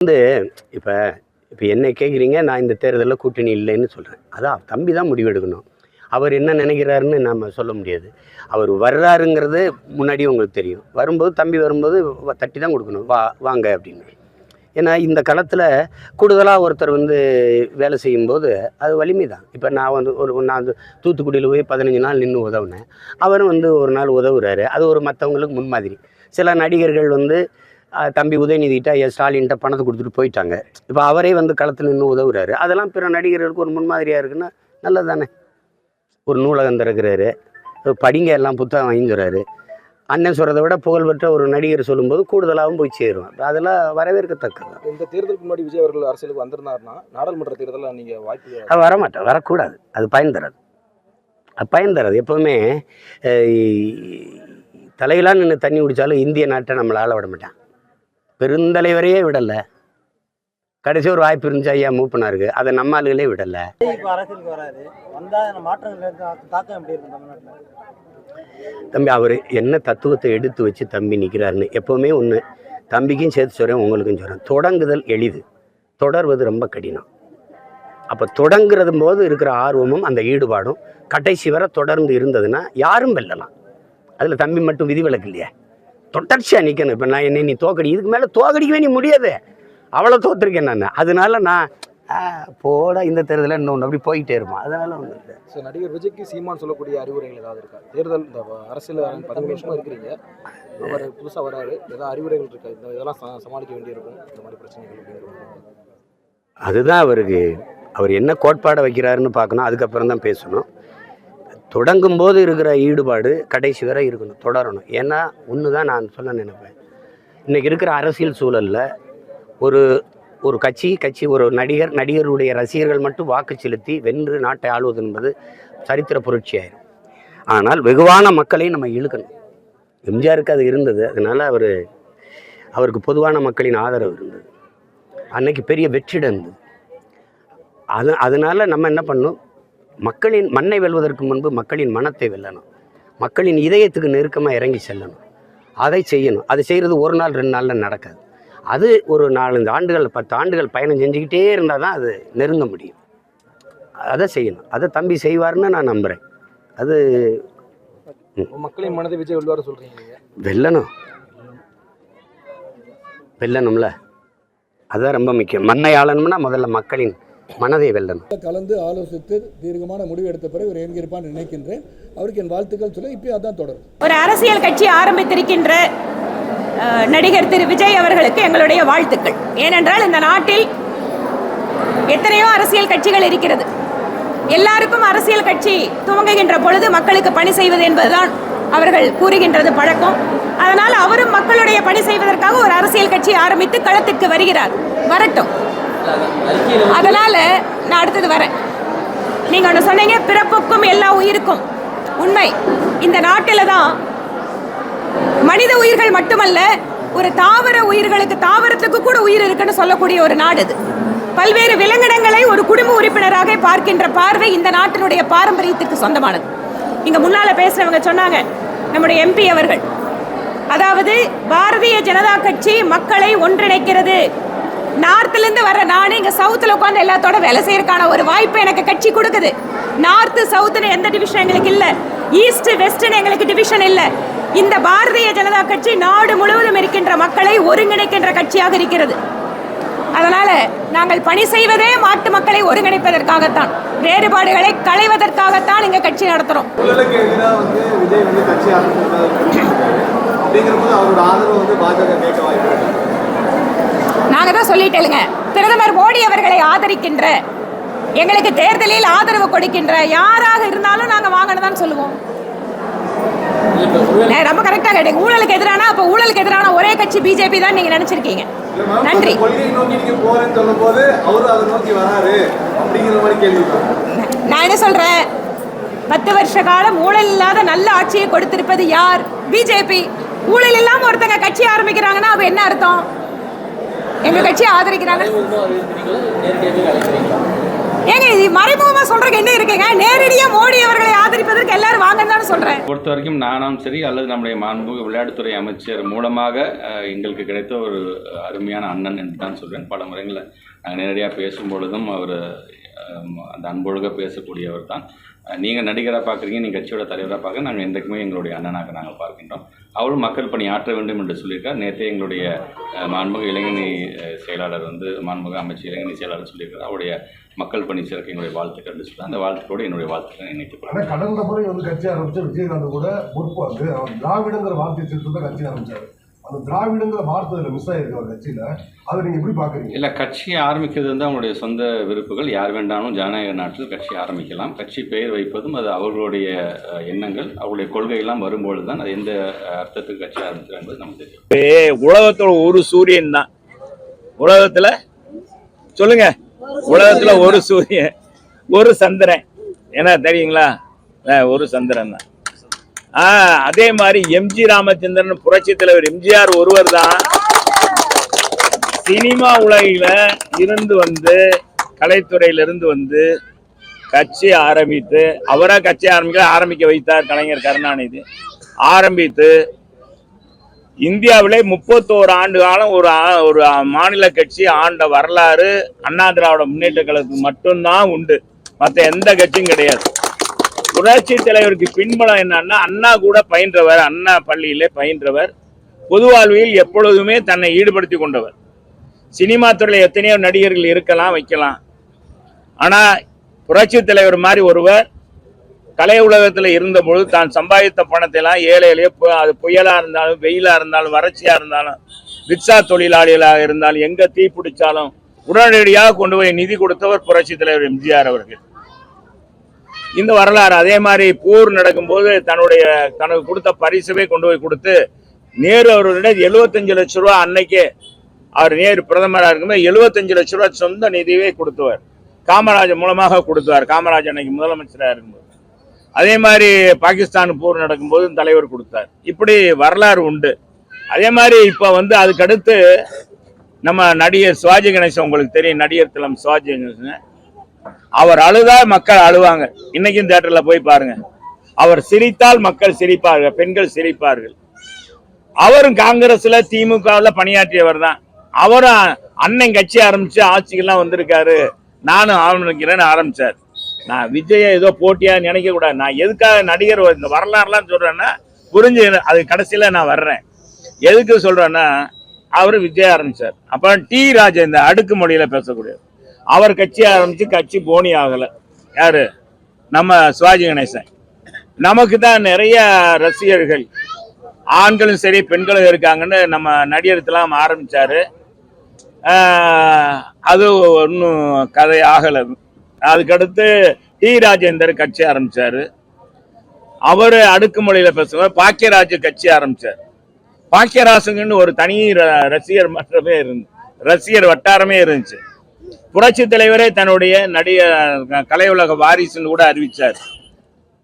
வந்து இப்போ இப்போ என்னை கேட்குறீங்க நான் இந்த தேர்தலில் கூட்டணி இல்லைன்னு சொல்கிறேன் அதான் தம்பி தான் முடிவெடுக்கணும் அவர் என்ன நினைக்கிறாருன்னு நம்ம சொல்ல முடியாது. அவர் வர்றாருங்கிறது முன்னாடி உங்களுக்கு தெரியும். வரும்போது தம்பி வரும்போது வ- தட்டி தான் கொடுக்கணும். வா வாங்க அப்படின்னு. ஏன்னா இந்த களத்தில் கூடுதலாக ஒருத்தர் வந்து வேலை செய்யும்போது அது வலிமை தான். இப்போ நான் வந்து ஒரு நான் வந்து தூத்துக்குடியில் போய் பதினஞ்சு நாள் நின்று உதவுனேன். அவரும் வந்து ஒரு நாள் உதவுறாரு. அது ஒரு மற்றவங்களுக்கு முன்மாதிரி. சில நடிகர்கள் வந்து தம்பி உதயநிதிட்ட ஐயா ஸ்டாலின்கிட்ட பணத்தை கொடுத்துட்டு போயிட்டாங்க. இப்போ அவரே வந்து களத்தில் நின்று உதவுறாரு. அதெல்லாம் பிற நடிகர்களுக்கு ஒரு முன்மாதிரியாக இருக்குன்னா நல்லது தானே ஒரு நூலகம் திறக்கிறாரு படிங்க எல்லாம் புத்தகம் வாங்கிக்கிறாரு அண்ணன் சொல்கிறத விட புகழ்பெற்ற ஒரு நடிகர் சொல்லும்போது கூடுதலாகவும் போய் சேரும். அதெல்லாம் வரவேற்கத்தக்கது. இந்த தேர்தலுக்கு முன்னாடி விஜய் அவர்கள் அரசியலுக்கு வந்திருந்தாருன்னா நாடாளுமன்ற தேர்தலில் நீங்க வாய்ப்பு அது வரமாட்டேன். வரக்கூடாது. அது பயன் தராது. அது பயன் தராது. எப்போவுமே தலையிலாம் நின்று தண்ணி குடித்தாலும் இந்திய நாட்டை நம்மளை ஆள விட மாட்டான். பெருந்தலைவரையே விடலை. கடைசி ஒரு வாய்ப்பு இருந்துச்சு ஐயா மூப்பனாருக்கு. அதை நம்ம ஆளுகளே விடலை. தம்பி அவர் என்ன தத்துவத்தை எடுத்து வச்சு தம்பி நிற்கிறாருன்னு எப்போவுமே ஒன்று தம்பிக்கும் சேர்த்து சொல்கிறேன் உங்களுக்கும் சொல்கிறேன் தொடங்குதல் எளிது. தொடர்வது ரொம்ப கடினம். அப்போ தொடங்குறது போது இருக்கிற ஆர்வமும் அந்த ஈடுபாடும் கடைசி வரை தொடர்ந்து இருந்ததுன்னா யாரும் வெல்லலாம். அதில் தம்பி மட்டும் விதிவிலக்கு இல்லையா? தொடர்ச்சியாக நிற்கணும் இப்போ நான் என்னை நீ தோக்கடி. இதுக்கு மேலே தோக்கடிக்கவே நீ முடியாது. அவ்வளோ தோத்துருக்கேன் நான். அதனால நான் போடா இந்த தேர்தலில் இன்னொன்று அப்படி போயிட்டே இருப்போம் அதனால ஒன்றும் இல்லை. ஸோ நடிகர் விஜய்க்கு சீமான் சொல்லக்கூடிய அறிவுரைகள் ஏதாவது இருக்கா? தேர்தல் இந்த அரசியல் பதிமூணு வருஷமா இருக்கிறீங்க. அவர் புதுசா வராரு. ஏதாவது அறிவுரைகள் இருக்கா? இந்த இதெல்லாம் சமாளிக்க வேண்டியிருக்கும். இந்த மாதிரி பிரச்சனைகள் அதுதான் அவருக்கு அவர் என்ன கோட்பாடை வைக்கிறாருன்னு பார்க்கணும். அதுக்கப்புறம் தான் பேசணும். தொடங்கும் போது இருக்கிற ஈடுபாடு கடைசி வரை இருக்கணும் தொடரணும். ஏன்னா ஒன்று தான் நான் சொல்ல நினைப்பேன். இன்றைக்கி இருக்கிற அரசியல் சூழலில் ஒரு ஒரு கட்சி கட்சி ஒரு நடிகர் நடிகருடைய ரசிகர்கள் மட்டும் வாக்கு செலுத்தி வென்று நாட்டை ஆளுவது என்பது சரித்திர புரட்சியாயிரும் ஆனால் வெகுவான மக்களையும் நம்ம இழுக்கணும். எம்ஜிஆருக்கு அது இருந்தது. அதனால் அவர் அவருக்கு பொதுவான மக்களின் ஆதரவு இருந்தது. அன்னைக்கு பெரிய வெற்றிடம் இருந்தது அது அதனால் நம்ம என்ன பண்ணணும்? மக்களின் மண்ணை வெல்வதற்கு முன்பு மக்களின் மனத்தை வெல்லணும். மக்களின் இதயத்துக்கு நெருக்கமாக இறங்கி செல்லணும். அதை செய்யணும். அதை செய்கிறது ஒரு நாள் ரெண்டு நாளில் நடக்காது. அது ஒரு நாலஞ்சு ஆண்டுகள் பத்து ஆண்டுகள் பயணம் செஞ்சுக்கிட்டே இருந்தால் தான் அது நெருங்க முடியும். அதை செய்யணும். அதை தம்பி செய்வார்னு நான் நம்புகிறேன் அது மக்களின் மனதை விஜய் வெல்வாரு சொல்றீங்க நீங்க. வெல்லணும். வெல்லணும்ல. அதுதான் ரொம்ப முக்கியம். மண்ணை ஆளணும்னா முதல்ல மக்களின் மனதை வெல்லணும். கலந்து ஆலோசித்து தீர்க்கமான முடிவு எடுத்த பிறகு இவர் நினைக்கின்றேன். அவருக்கு என் வாழ்த்துக்கள் சொல்ல இப்போ அதான் தொடரும். ஒரு அரசியல் கட்சி ஆரம்பித்திருக்கின்ற நடிகர் திரு விஜய் அவர்களுக்கு எங்களுடைய வாழ்த்துக்கள். ஏனென்றால் இந்த நாட்டில் எத்தனையோ அரசியல் கட்சிகள் இருக்கிறது. எல்லாருக்கும் அரசியல் கட்சி துவங்குகின்ற பொழுது மக்களுக்கு பணி செய்வது என்பதுதான் அவர்கள் கூறுகின்றது பழக்கம். அதனால் அவரும் மக்களுடைய பணி செய்வதற்காக ஒரு அரசியல் கட்சி ஆரம்பித்து களத்திற்கு வருகிறார். வரட்டும். அதனால நான் அடுத்தது வரேன். நீங்க ஒன்று சொன்னீங்க பிறப்புக்கும் எல்லா உயிருக்கும். உண்மை. இந்த நாட்டில் தான் மனித உயிர்கள் மட்டுமல்ல ஒரு தாவர உயிர்களுக்கு தாவரத்துக்கு கூட உயிர் இருக்குன்னு சொல்லக்கூடிய ஒரு நாடு இது. பல்வேறு விலங்கினங்களை ஒரு குடும்ப உறுப்பினராக பார்க்கின்ற பார்வை இந்த நாட்டினுடைய பாரம்பரியத்துக்கு சொந்தமானது. இங்க முன்னால பேசுறவங்க சொன்னாங்க நம்முடைய எம்பி அவர்கள். அதாவது பாரதிய ஜனதா கட்சி மக்களை ஒன்றிணைக்கிறது. நார்த்துலேருந்து இருந்து வர நானே இங்க சவுத்துல உட்காந்து எல்லாத்தோட வேலை செய்யறதுக்கான ஒரு வாய்ப்பு எனக்கு கட்சி கொடுக்குது. நார்த் சவுத்னு எந்த டிவிஷன் எங்களுக்கு இல்ல. ஈஸ்ட் வெஸ்ட்னு எங்களுக்கு டிவிஷன் இல்ல. இந்த பாரதிய ஜனதா கட்சி நாடு முழுவதும் இருக்கின்ற மக்களை ஒருங்கிணைக்கின்ற கட்சியாக இருக்கிறது. அதனால நாங்கள் பணி செய்வதே மாட்டு மக்களை ஒருங்கிணைப்பதற்காகத்தான். வேறுபாடுகளை களைவதற்காகத்தான் இங்க கட்சி நடத்துறோம். அப்படிங்கிற போது அவரோட ஆதரவு வந்து பாஜக கேட்க வாய்ப்பு இருக்கு நாங்க தான் சொல்லிட்டேங்க பிரதமர் மோடி அவர்களை ஆதரிக்கின்ற எங்களுக்கு தேர்தலில் ஆதரவு கொடுக்கின்ற யாராக இருந்தாலும் நாங்க வாங்கணும் சொல்லுவோம். ரொம்ப கரெக்டா கேட்டீங்க. ஊழலுக்கு எதிரான அப்ப ஊழலுக்கு எதிரான ஒரே கட்சி பிஜேபி தான் நீங்க நினைச்சிருக்கீங்க. நன்றி. நான் என்ன சொல்றேன்? பத்து வருஷ காலம் ஊழல் இல்லாத நல்ல ஆட்சியை கொடுத்திருப்பது யார்? பிஜேபி. ஊழல் இல்லாம ஒருத்தங்க கட்சி ஆரம்பிக்கிறாங்கன்னா அப்ப என்ன அர்த்தம்? எங்கள் கட்சியை ஆதரிக்கிறாங்க. ஏங்க இது மறைமுகமாக சொல்கிறதுக்கு என்ன இருக்குங்க? நேரடியாக மோடி அவர்களை ஆதரிப்பதற்கு எல்லாரும் வாங்கன்னு தானே சொல்கிறேன் பொறுத்த வரைக்கும் நானும் சரி அல்லது நம்முடைய மாண்புமிகு விளையாட்டுத்துறை அமைச்சர் மூலமாக எங்களுக்கு கிடைத்த ஒரு அருமையான அண்ணன் என்று தான் சொல்கிறேன் பல முறைகளில் நாங்கள் நேரடியாக பேசும் பொழுதும் அவர் அந்த அன்பொழுக பேசக்கூடியவர் தான். நீங்கள் நடிகராக பார்க்குறீங்க நீங்கள் கட்சியோட தலைவராக பார்க்க நாங்கள் என்றைக்குமே எங்களுடைய அண்ணனாக நாங்கள் பார்க்கின்றோம். அவரும் மக்கள் பணி ஆற்ற வேண்டும் என்று சொல்லியிருக்கார் நேற்றே எங்களுடைய அஹ், மாண்புமிகு செயலாளர் வந்து மாண்புமிகு அமைச்சர் இளைஞரணி செயலாளர் சொல்லியிருக்கார். அவருடைய மக்கள் பணி சிறக்க என்னுடைய வாழ்த்துக்கள் என்று சொல்லி அந்த வாழ்த்துக்களோடு என்னுடைய வாழ்த்துக்களை இணைத்துக் கொள்கிறேன். கடந்த முறை வந்து கட்சி ஆரம்பிச்ச விஜயகாந்த் கூட பொறுப்பாக அவர் திராவிடங்கிற வார்த்தை சேர்த்து தான் கட்சி ஆரம்பிச்சாரு. அந்த திராவிடங்கிற வார்த்தை அதுல மிஸ் ஆயிருக்கு அவர் கட்சியில அதை நீங்க எப்படி பாக்குறீங்க இல்லை கட்சியை ஆரம்பிக்கிறது வந்து அவங்களுடைய சொந்த விருப்புகள். யார் வேண்டாலும் ஜனநாயக நாட்டில் கட்சி ஆரம்பிக்கலாம். கட்சி பெயர் வைப்பதும் அது அவர்களுடைய எண்ணங்கள். அவருடைய கொள்கையெல்லாம் வரும்பொழுது தான் அது எந்த அர்த்தத்துக்கு கட்சி ஆரம்பிக்கிறது என்பது நமக்கு தெரியும். உலகத்துல ஒரு சூரியன் தான். உலகத்துல சொல்லுங்க. உலகத்துல ஒரு சூரியன் ஒரு சந்திரன். என்ன தெரியுங்களா? ஒரு சந்திரன் தான். அதே மாதிரி எம்ஜி ராமச்சந்திரன் புரட்சி தலைவர் எம்ஜிஆர் ஒருவர் தான் சினிமா உலகில இருந்து வந்து கலைத்துறையிலிருந்து வந்து கட்சி ஆரம்பித்து அவராக கட்சி ஆரம்பிக்க ஆரம்பிக்க வைத்தார் கலைஞர் கருணாநிதி. ஆரம்பித்து இந்தியாவிலே முப்பத்தோரு ஆண்டு காலம் ஒரு ஒரு மாநில கட்சி ஆண்ட வரலாறு அண்ணா திராவிட முன்னேற்ற கழகத்துக்கு மட்டும்தான் உண்டு. மற்ற எந்த கட்சியும் கிடையாது. புரட்சி தலைவருக்கு பின்பலம் என்னன்னா அண்ணா கூட பயின்றவர் அண்ணா பள்ளியிலே பயின்றவர் பொது வாழ்வில் எப்பொழுதுமே தன்னை ஈடுபடுத்தி கொண்டவர். சினிமா துறையில் எத்தனையோ நடிகர்கள் இருக்கலாம் வைக்கலாம். ஆனா புரட்சி தலைவர் மாதிரி ஒருவர் கலை உலகத்தில் இருந்தபொழுது தான் சம்பாதித்த பணத்தை எல்லாம் ஏழை எளிய பு- அது புயலா இருந்தாலும் வெயிலா இருந்தாலும் வறட்சியா இருந்தாலும் ரிக்ஷா தொழிலாளிகளாக இருந்தாலும் எங்க தீ பிடிச்சாலும் உடனடியாக கொண்டு போய் நிதி கொடுத்தவர் புரட்சி தலைவர் எம்ஜிஆர் அவர்கள். இந்த வரலாறு அதே மாதிரி போர் நடக்கும்போது தன்னுடைய தனக்கு கொடுத்த பரிசுவே கொண்டு போய் கொடுத்து நேரு அவர்களிடம் எழுபத்தஞ்சு லட்ச ரூபா அன்னைக்கு அவர் நேரு பிரதமராக இருக்கும்போது எழுபத்தஞ்சு லட்ச ரூபா சொந்த நிதியவே கொடுத்துவார். காமராஜர் மூலமாக கொடுத்துவார். காமராஜர் அன்னைக்கு முதலமைச்சராக இருக்கும்போது. அதே மாதிரி பாகிஸ்தான் போர் நடக்கும்போது தலைவர் கொடுத்தார். இப்படி வரலாறு உண்டு. அதே மாதிரி இப்போ வந்து அதுக்கடுத்து நம்ம நடிகர் சிவாஜி கணேசன் உங்களுக்கு தெரியும் நடிகர் திலம் சிவாஜி கணேசன். அவர் அழுதா மக்கள் அழுவாங்க. இன்னைக்கும் தேட்டர்ல போய் பாருங்க. அவர் சிரித்தால் மக்கள் சிரிப்பார்கள் பெண்கள் சிரிப்பார்கள். அவரும் காங்கிரஸ்ல திமுகவில் பணியாற்றியவர் தான் அவரும் அண்ணன் கட்சி ஆரம்பிச்சு ஆட்சிக்கெல்லாம் வந்திருக்காரு. நானும் ஆரம்பிக்கிறேன்னு ஆரம்பிச்சார். நான் விஜய ஏதோ போட்டியா நினைக்க கூடாது. நான் எதுக்காக நடிகர் இந்த வரலாறுலாம் சொல்றேன்னா புரிஞ்சு அது கடைசியில நான் வர்றேன். எதுக்கு சொல்றேன்னா அவர் விஜய் ஆரம்பிச்சார். அப்புறம் டி ராஜேந்தர் அடுக்கு மொழியில பேசக்கூடிய அவர் கட்சி ஆரம்பிச்சு கட்சி போனி ஆகல. யாரு? நம்ம சிவாஜி கணேசன். நமக்கு தான் நிறைய ரசிகர்கள் ஆண்களும் சரி பெண்களும் இருக்காங்கன்னு நம்ம நடிகர்த்தெல்லாம் ஆரம்பிச்சாரு. அது ஒன்றும் கதை ஆகலை. அதுக்கடுத்து டி ராஜேந்தர் கட்சி ஆரம்பிச்சாரு. அவர் அடுக்குமொழியில் பேசுவார். பாக்கியராஜ் கட்சி ஆரம்பிச்சார். பாக்கியராசுங்கன்னு ஒரு தனி ர- ரசிகர் மன்றமே இருந்து ரசிகர் வட்டாரமே இருந்துச்சு. புரட்சி தலைவரே தன்னுடைய நடிக கலை உலக வாரிசுன்னு கூட அறிவிச்சார்.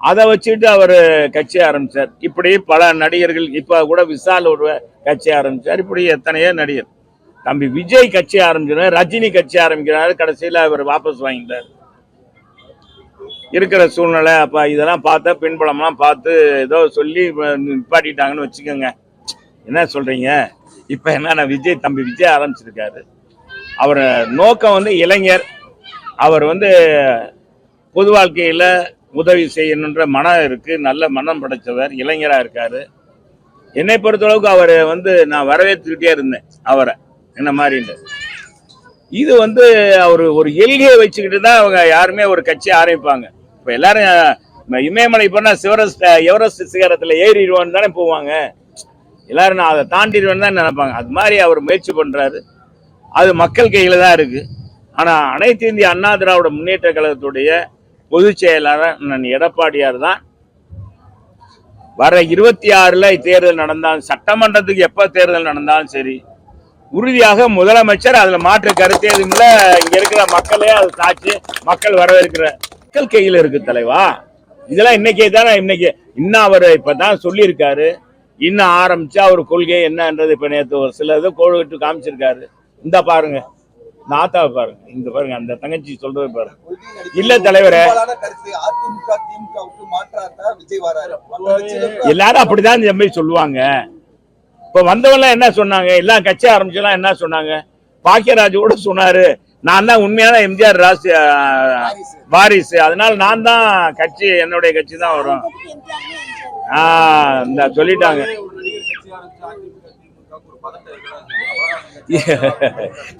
அதை வச்சுட்டு அவர் கட்சி ஆரம்பிச்சார். இப்படி பல நடிகர்கள் இப்போ கூட விசால் ஒரு கட்சி ஆரம்பிச்சார். இப்படி எத்தனையோ நடிகர். தம்பி விஜய் கட்சி ஆரம்பிச்சார் ரஜினி கட்சி ஆரம்பிக்கிறாரு. கடைசியில் அவர் வாபஸ் வாங்கிட்டார். இருக்கிற சூழ்நிலை அப்போ இதெல்லாம் பார்த்தா பின்புலம்லாம் பார்த்து ஏதோ சொல்லி நிப்பாட்டிட்டாங்கன்னு வச்சுக்கோங்க. என்ன சொல்றீங்க? இப்போ என்ன விஜய் தம்பி விஜய் ஆரம்பிச்சிருக்காரு. அவர் நோக்கம் வந்து இளைஞர். அவர் வந்து பொது வாழ்க்கையில் உதவி செய்யணுன்ற மனம் இருக்குது நல்ல மனம் படைச்சவர் இளைஞராக இருக்கார். என்னை பொறுத்தளவுக்கு அவர் வந்து நான் வரவேற்றுக்கிட்டே இருந்தேன் அவரை. என்ன மாதிரின்னு இது வந்து அவர் ஒரு எல்கையை வச்சுக்கிட்டு தான் அவங்க யாருமே ஒரு கட்சி ஆரம்பிப்பாங்க. இப்போ எல்லாரும் இமயமலை போனால் சிவரஸ்ட் எவரெஸ்ட் சிகரத்தில் ஏறிடுவான்னு தானே போவாங்க. எல்லாரும் நான் அதை தாண்டிடுவேன்னு தான் நினைப்பாங்க. அது மாதிரி அவர் முயற்சி பண்ணுறாரு அது மக்கள் கையில் தான் இருக்குது ஆனால் அனைத்து இந்திய அண்ணா திராவிட முன்னேற்ற கழகத்துடைய பொதுச் செயலாளர் நான் எடப்பாடியார் தான் வர இருபத்தி ஆறில் தேர்தல் நடந்தாலும் சட்டமன்றத்துக்கு எப்போ தேர்தல் நடந்தாலும் சரி உறுதியாக முதலமைச்சர் அதில் மாற்று கருத்து எதுவும் இல்ல. இருக்கிற மக்களே அது சாட்சி மக்கள் வரவேற்கிற மக்கள் கையில் இருக்கு தலைவா. இதெல்லாம் இன்னைக்கே தானே இன்னைக்கு இன்னும் அவர் இப்போ தான் சொல்லியிருக்காரு. இன்னும் ஆரம்பிச்சு அவர் கொள்கை என்னன்றது இப்போ நேற்று ஒரு சில இது கோழுகிட்டு காமிச்சிருக்காரு. இந்த பாருங்க. நாத்தாவை பாருங்க. இந்த பாருங்க அந்த தங்கச்சி சொல்றது பாருங்க. இல்ல தலைவரே. எல்லாரும் அப்படிதான் தம்பி சொல்லுவாங்க. இப்ப வந்தவங்க என்ன சொன்னாங்க? எல்லாம் கட்சி ஆரம்பிச்செல்லாம் என்ன சொன்னாங்க? பாக்கியராஜ் கூட சொன்னாரு. நான் தான் உண்மையான எம்ஜிஆர் ராசி வாரிசு. அதனால நான் தான் கட்சி என்னுடைய கட்சி தான் வரும். ஆஹ் இந்த சொல்லிட்டாங்க.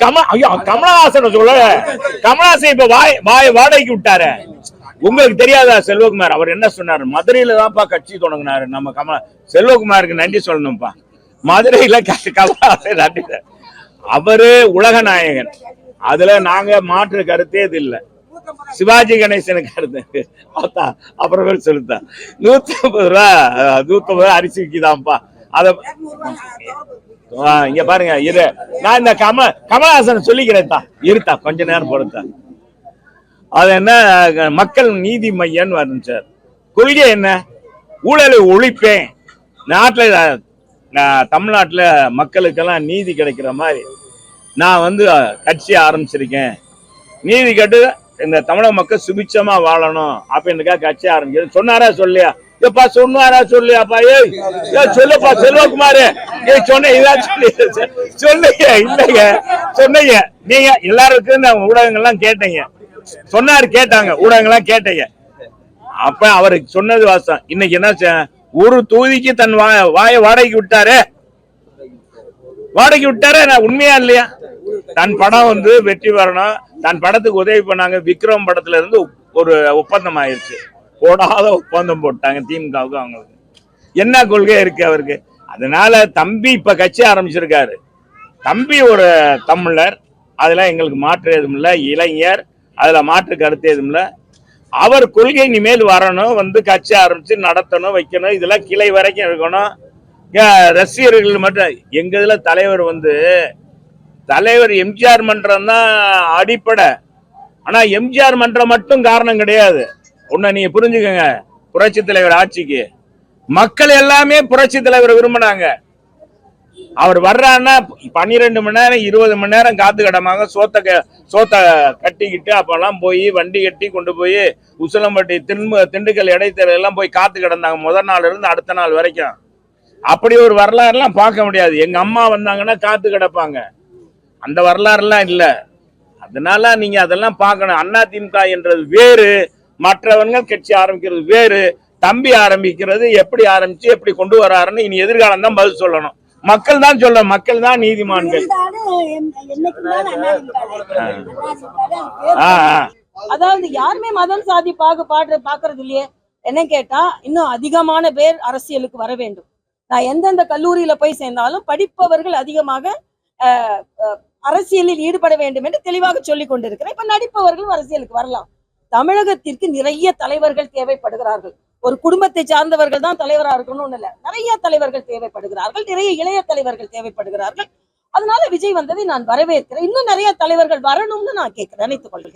கம ஐயோ கமலஹாசன் சொல்ல கமலஹாசன் இப்ப வாய் வாய் வாடகைக்கு விட்டாரு. உங்களுக்கு தெரியாதா செல்வகுமார்? அவர் என்ன சொன்னாரு? மதுரையில தான்ப்பா கட்சி தொடங்கினாரு. நம்ம கமல செல்வகுமாருக்கு நன்றி சொல்லணும்ப்பா. மதுரையில கமலஹாசன் நன்றி அவரு உலக நாயகன். அதுல நாங்க மாற்று கருத்தே இது இல்ல. சிவாஜி கணேசனுக்கு கருத்து பார்த்தா அப்புறமேல் சொல்லுத்தா நூத்தி ஐம்பது ரூபா நூத்தி ஐம்பது ரூபா அரிசி விற்கிதான்ப்பா அத இங்க பாருங்க இரு. நான் இந்த கம கமலஹாசன் சொல்லிக்கிறேன் தான் இருத்தா கொஞ்ச நேரம் பொறுத்தா. அது என்ன மக்கள் நீதி மையம்னு வரும் சார். கொள்கை என்ன? ஊழலை ஒழிப்பேன். நாட்டில் நான் தமிழ்நாட்டில் மக்களுக்கெல்லாம் நீதி கிடைக்கிற மாதிரி நான் வந்து கட்சி ஆரம்பிச்சிருக்கேன். நீதி கட்டு இந்த தமிழக மக்கள் சுபிச்சமாக வாழணும் அப்படின்னுக்கா கட்சி ஆரம்பிக்கிறது சொன்னாரா சொல்லியா? எப்பா சொன்னாரா சொல்லியாப்பா? ஏய் சொல்லுப்பா செல்வகுமாரு. ஏய் சொன்ன இதான் சொல்லி சொன்னீங்க இல்லைங்க. சொன்னீங்க. நீங்க எல்லாருக்கும் நான் ஊடகங்கள்லாம் கேட்டீங்க. சொன்னாரு கேட்டாங்க. ஊடகங்கள்லாம் கேட்டீங்க. அப்ப அவருக்கு சொன்னது வாசம் இன்னைக்கு என்ன ஒரு தொகுதிக்கு தன் வாய வாய வாடகைக்கு விட்டாரு? வாடகைக்கு விட்டாரு நான் உண்மையா இல்லையா? தன் படம் வந்து வெற்றி பெறணும். தன் படத்துக்கு உதவி பண்ணாங்க. விக்ரம் படத்துல இருந்து ஒரு ஒப்பந்தம் ஆயிருச்சு போடாத ஒப்பந்தம் போட்டாங்க திமுகவுக்கு அவங்களுக்கு என்ன கொள்கை இருக்கு அவருக்கு? அதனால தம்பி இப்ப கட்சி ஆரம்பிச்சிருக்காரு. தம்பி ஒரு தமிழர் அதில் எங்களுக்கு மாற்று எதுவும் இல்லை. இளைஞர் அதில் மாற்று கருத்து எதுவும் இல்லை. அவர் கொள்கை இனிமேல் வரணும் வந்து கட்சி ஆரம்பித்து நடத்தணும் வைக்கணும். இதெல்லாம் கிளை வரைக்கும் இருக்கணும். ரசிகர்கள் மட்டும் எங்கள் இதில் தலைவர் வந்து தலைவர் எம்ஜிஆர் மன்றம் தான் அடிப்படை. ஆனால் எம்ஜிஆர் மன்றம் மட்டும் காரணம் கிடையாது. உன்னை நீங்க புரிஞ்சுக்கங்க. புரட்சி தலைவர் ஆட்சிக்கு. மக்கள் எல்லாமே புரட்சி தலைவர் விரும்பினாங்க. அவர் வர்றாருன்னா பன்னிரெண்டு மணி நேரம் இருபது மணி நேரம் காத்து கடமாக சோத்த க- சோத்த கட்டிக்கிட்டு அப்பெல்லாம் போய் வண்டி கட்டி கொண்டு போய் உசிலம்பட்டி திண்டு திண்டுக்கல் இடைத்தேர்தல் எல்லாம் போய் காத்து கிடந்தாங்க முதல் நாள் இருந்து அடுத்த நாள் வரைக்கும். அப்படி ஒரு வரலாறுலாம் பார்க்க முடியாது. எங்க அம்மா வந்தாங்கன்னா காத்து கிடப்பாங்க. அந்த வரலாறுலாம் இல்லை. அதனால நீங்க அதெல்லாம் பார்க்கணும். அண்ணா என்றது வேறு. மற்றவங்க கட்சி ஆரம்பிக்கிறது வேறு தம்பி ஆரம்பிக்கிறது எப்படி ஆரம்பிச்சு எப்படி கொண்டு வராருன்னு இனி எதிர்காலம் தான் பதில் சொல்லணும். மக்கள் தான் சொல்ல மக்கள் தான் நீதிமான்கள். அதாவது யாருமே மதம் சாதி பாகு பாடுற பாக்குறது இல்லையே. என்ன கேட்டா இன்னும் அதிகமான பேர் அரசியலுக்கு வர வேண்டும். நான் எந்தெந்த கல்லூரியில போய் சேர்ந்தாலும் படிப்பவர்கள் அதிகமாக அரசியலில் ஈடுபட வேண்டும் என்று தெளிவாக சொல்லிக் கொண்டிருக்கிறேன். இப்ப நடிப்பவர்களும் அரசியலுக்கு வரலாம். தமிழகத்திற்கு நிறைய தலைவர்கள் தேவைப்படுகிறார்கள். ஒரு குடும்பத்தை சார்ந்தவர்கள் தான் தலைவராக இருக்கணும்னு இல்ல நிறைய தலைவர்கள் தேவைப்படுகிறார்கள். நிறைய இளைய தலைவர்கள் தேவைப்படுகிறார்கள். அதனால விஜய் வந்ததை நான் வரவேற்கிறேன். இன்னும் நிறைய தலைவர்கள் வரணும்னு நான் கேட்கிறேன். நினைத்துக் கொள்கிறேன்